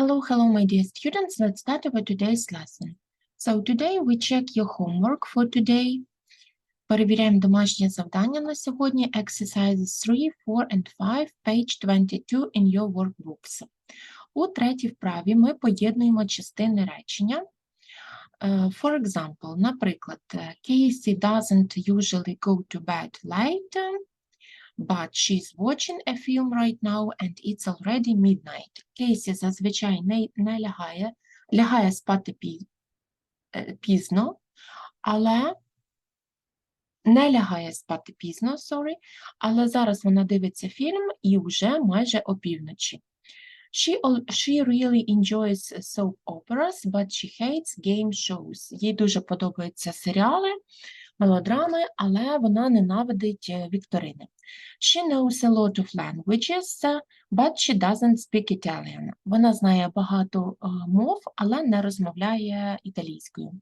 Hello, hello, my dear students. Let's start our today's lesson. So today we check your homework for today. Перевіряємо домашнє завдання на сьогодні. Exercises 3, 4 and 5, page 22 in your workbooks. У третій вправі ми поєднуємо частини речення. Е, For example, наприклад, е, Casey doesn't usually go to bed late, but she's watching a film right now and it's already midnight. Кейсі зазвичай не, не лягає, лягає спати е, пізно, але не лягає спати пізно, sorry, але зараз вона дивиться фільм і вже майже опівночі. She, she really enjoys soap operas, but she hates game shows. Їй дуже подобаються серіали, мелодрами, але вона ненавидить е, вікторини. She knows a lot of languages, uh, but she doesn't speak Italian. Вона знає багато е, мов, але не розмовляє італійською.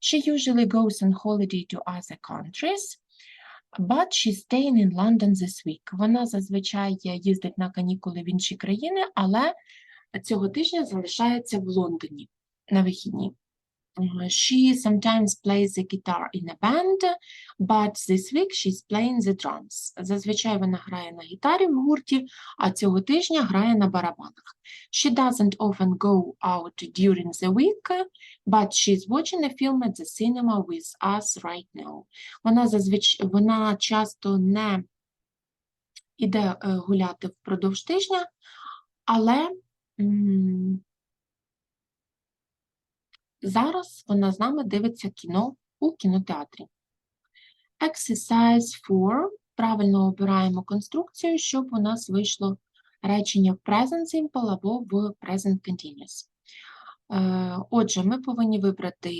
She usually goes on holiday to other countries, but she's staying in London this week. Вона зазвичай е, їздить на канікули в інші країни, але цього тижня залишається в Лондоні на вихідні. Uh, She sometimes plays the guitar in a band, but this week she's playing the drums. Зазвичай вона грає на гітарі в гурті, а цього тижня грає на барабанах. She doesn't often go out during the week, but she's watching a film at the cinema with us right now. Вона зазвичай вона часто не іде е, гуляти впродовж тижня, але Зараз вона з нами дивиться кіно у кінотеатрі. Exercise 4. Правильно обираємо конструкцію, щоб у нас вийшло речення в present simple або в present continuous. Е, Отже, ми повинні вибрати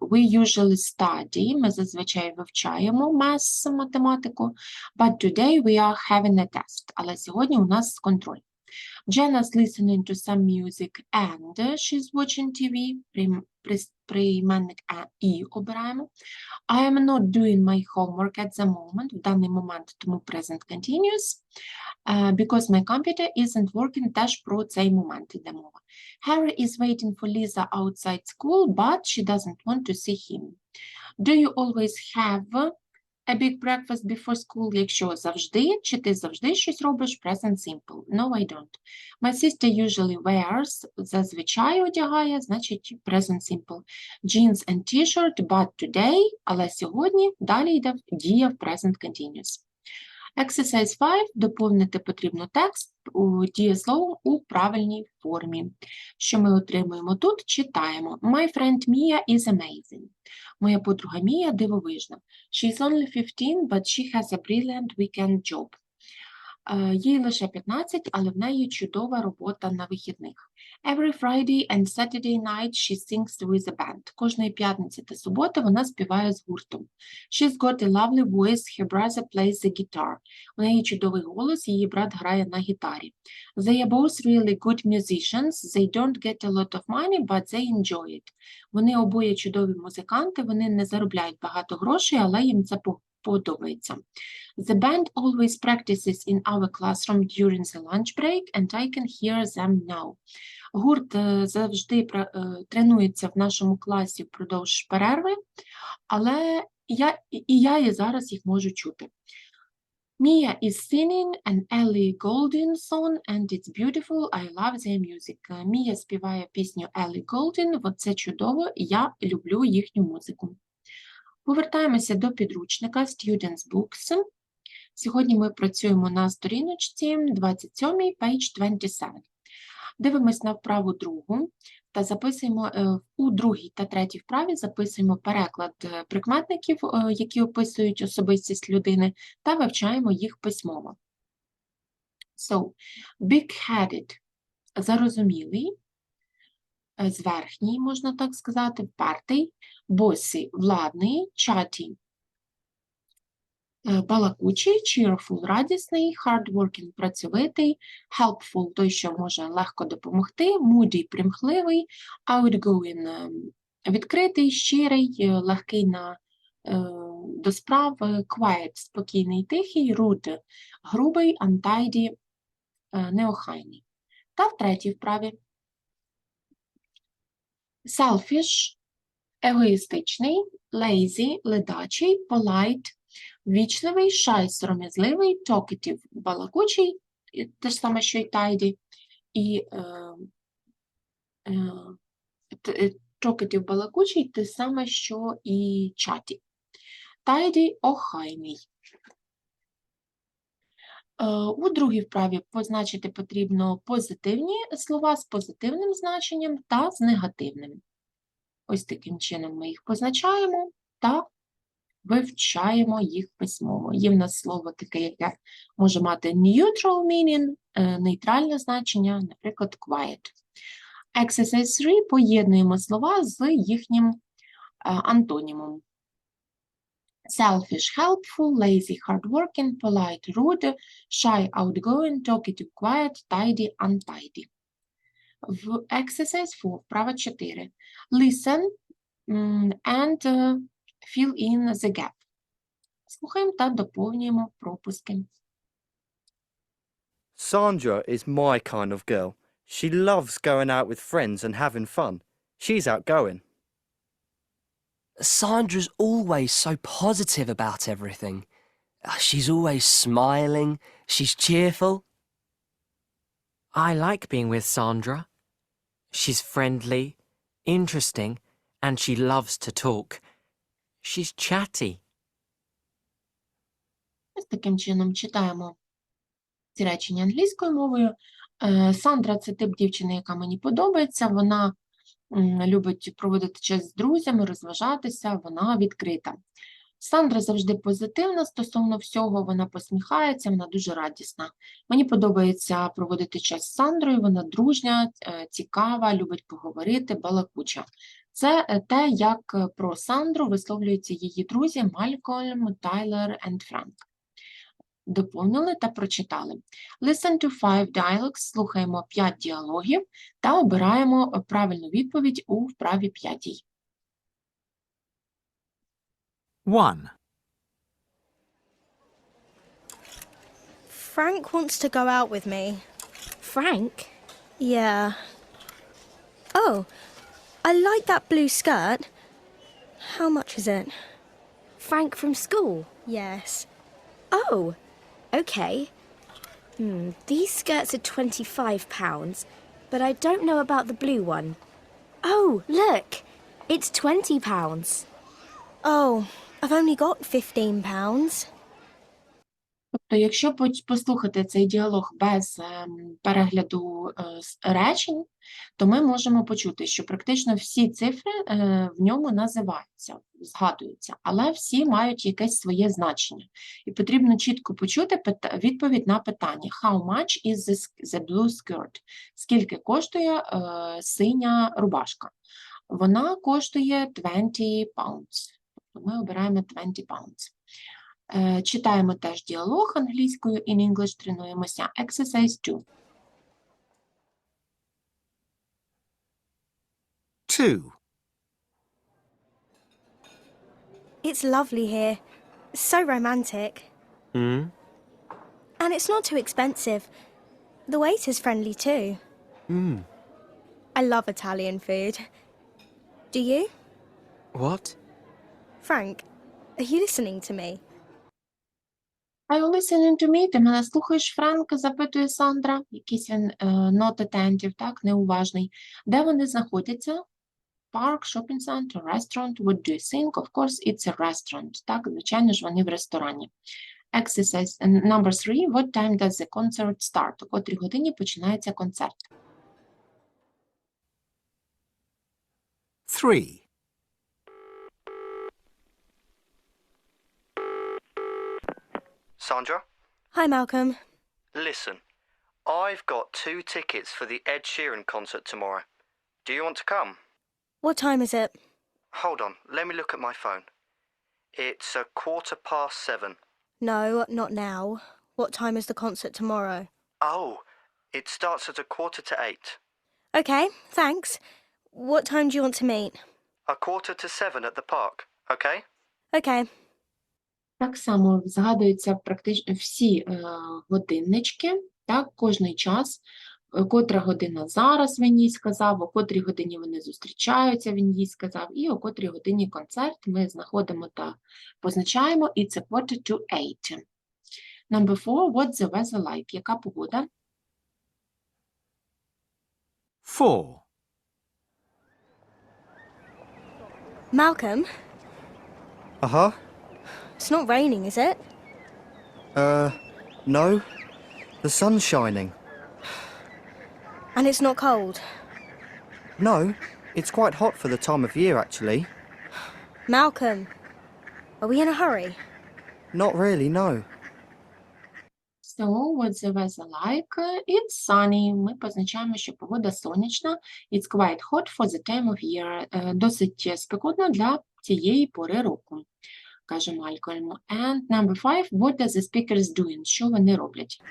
we usually study, ми зазвичай вивчаємо maths, математику, but today we are having a test, але сьогодні у нас контроль. Jenna's listening to some music and she's watching TV. Прийм- прис- Прийменник «а» і обираємо. I am not doing my homework at the moment. В даний момент тому present continuous. Uh, because my computer isn't working, теж про цей момент йде мова. Harry is waiting for Lisa outside school, but she doesn't want to see him. Do you always have a big breakfast before school, якщо завжди, чи ти завжди щось робиш present simple? No, I don't. My sister usually wears, зазвичай одягає, значить present simple. Jeans and t-shirt, but today, але сьогодні, далі йде дія в present continuous. Exercise 5. Доповнити потрібно текст у дієсловом у правильній формі. Що ми отримуємо тут? Читаємо. My friend Mia is amazing. Моя подруга Мія дивовижна. She's only 15, but she has a brilliant weekend job. Е, Їй лише 15, але в неї чудова робота на вихідних. Every Friday and Saturday night she sings with a band. Кожної п'ятниці та суботи вона співає з гуртом. She's got a lovely voice, her brother plays the guitar. У неї чудовий голос, її брат грає на гітарі. They are both really good musicians. They don't get a lot of money, but they enjoy it. Вони обоє чудові музиканти, вони не заробляють багато грошей, але їм це по- подобається. The band always practices in our classroom during the lunch break, and I can hear them now. Гурт е, завжди е, тренується в нашому класі впродовж перерви, але я, і я і зараз їх можу чути. Mia is singing an Ellie Goulding song, and it's beautiful. I love their music. Е, Мія співає пісню Ellie Goulding, от це чудово, я люблю їхню музику. Повертаємося до підручника Students Books. Сьогодні ми працюємо на сторіночці 27, page 27. Дивимось на вправу другу та записуємо е, у другій та третій вправі записуємо переклад е, прикметників, е, які описують особистість людини, та вивчаємо їх письмово. So, big-headed – зарозумілий, зверхній, можна так сказати, впертий, bossy – владний, chatty е, балакучий, cheerful – радісний, hardworking – працьовитий, helpful – той, що може легко допомогти, moody – примхливий, outgoing ем, – відкритий, щирий, е, легкий на, е, до справ, е, quiet – спокійний, тихий, rude – грубий, untidy – е, неохайний. Та в третій вправі selfish, егоїстичний, lazy, ледачий, polite, вічливий, shy, сором'язливий, talkative, балакучий, те ж саме, що й tidy, і е, е, е, talkative, балакучий, те саме, що і chatty. Tidy – охайний. Е, У другій вправі позначити потрібно позитивні слова з позитивним значенням та з негативним. Ось таким чином ми їх позначаємо та вивчаємо їх письмово. Є в нас слово таке, яке може мати neutral meaning, е, нейтральне значення, наприклад, quiet. Exercise 3 поєднуємо слова з їхнім е, антонімом. Selfish, helpful, lazy, hardworking, polite, rude, shy, outgoing, talkative, quiet, tidy, untidy. В exercise 4, вправа 4. Listen м, and uh, fill in the gap. Слухаємо та доповнюємо пропуски. Sandra is my kind of girl. She loves going out with friends and having fun. She's outgoing. Sandra's always so positive about everything. Uh, She's always smiling, she's cheerful. I like being with Sandra. She's friendly, interesting, and she loves to talk. She's chatty. Ось таким чином читаємо ці речення англійською мовою. Е, Сандра це тип дівчини, яка мені подобається. Вона м, любить проводити час з друзями, розважатися, вона відкрита. Сандра завжди позитивна стосовно всього, вона посміхається, вона дуже радісна. Мені подобається проводити час з Сандрою, вона дружня, е, цікава, любить поговорити, балакуча. Це е, те, як е, про Сандру висловлюються її друзі Малькольм, Тайлер і Франк. Доповнили та прочитали. Listen to five dialogues, слухаємо 5 діалогів та обираємо е, правильну відповідь у вправі п'ятій. 1. Frank wants to go out with me. Frank? Yeah. Oh, I like that blue skirt. How much is it? Frank from school? Yes. Oh, okay. Hmm, these skirts are £25, but I don't know about the blue one. Oh, look! It's £20. Oh, I've only got fifteen pounds. Тобто, якщо послухати цей діалог без ем, перегляду е, речень, то ми можемо почути, що практично всі цифри е, в ньому називаються, згадуються, але всі мають якесь своє значення. І потрібно чітко почути відповідь на питання How much is the, blue skirt? Скільки коштує е, синя рубашка? Вона коштує 20 pounds. Тобто ми обираємо 20 pounds. Е, Читаємо теж діалог англійською in English, тренуємося. Exercise 2. 2. It's lovely here. So romantic. Hmm? And it's not too expensive. The waiter's friendly too. Hmm. I love Italian food. Do you? What? Frank, are you listening to me? Are you listening to me? Ти мене слухаєш, Франк? запитує Сандра. Якийсь він е, not attentive, так, неуважний. Де вони знаходяться? Park, shopping center, restaurant. What do you think? Of course, it's a restaurant. Так, звичайно ж, вони в ресторані. Exercise uh, number three. What time does the concert start? О котрій годині починається концерт? 3. Sandra, Hi, Malcolm. listen. I've got two tickets for the Ed Sheeran concert tomorrow. Do you want to come? What time is it? Hold on, let me look at my phone. It's a quarter past seven. No, not now. What time is the concert tomorrow? Oh, it starts at a quarter to eight. Okay, thanks. What time do you want to meet? A quarter to seven at the park, okay? Okay. Так само згадуються практично всі е, годиннички, так, кожний час е, котра година зараз він їй сказав, о котрій годині вони зустрічаються, він їй сказав, і о котрій годині концерт ми знаходимо та позначаємо, і це quarter to eight. Number four, what's the weather like? Яка погода? 4. Malcolm, Uh huh. It's not raining, is it? Uh, no. The sun's shining. And it's not cold. No, it's quite hot for the time of year, actually. Malcolm, are we in a hurry? Not really, no. So, what's the weather like? It's sunny. Ми позначаємо, що погода сонячна. It's quite hot for the time of year. Е, Досить спекотно для цієї пори року, каже Малькольм. And number five, what does the speakers doing? Що вони роблять?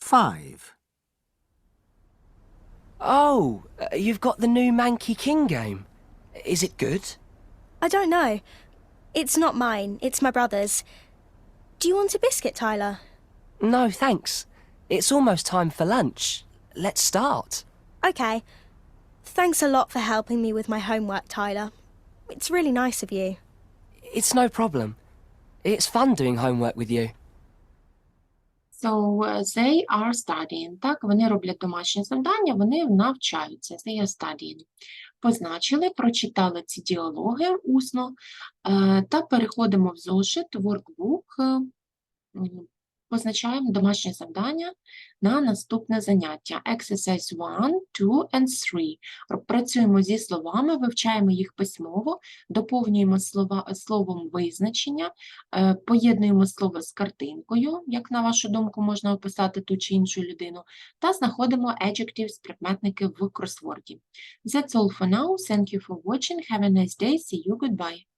5. Oh, uh, you've got the new Manky King game. Is it good? I don't know. It's not mine, it's my brother's. Do you want a biscuit, Tyler? No, thanks. It's almost time for lunch. Let's start. Okay. Thanks a lot for helping me with my homework, Tyler. It's really nice of you. It's no problem. It's fun doing homework with you. So, uh, they are studying. Так, вони роблять домашні завдання, вони навчаються. They are studying. Позначили, прочитали ці діалоги усно е, та переходимо в зошит workbook. е, м, Позначаємо домашнє завдання на наступне заняття. Exercise 1, 2 and 3. Працюємо зі словами, вивчаємо їх письмово, доповнюємо слова, словом визначення, е, поєднуємо слово з картинкою, як на вашу думку можна описати ту чи іншу людину, та знаходимо adjectives, прикметники в кросворді. That's all for now. Thank you for watching. Have a nice day. See you. Goodbye.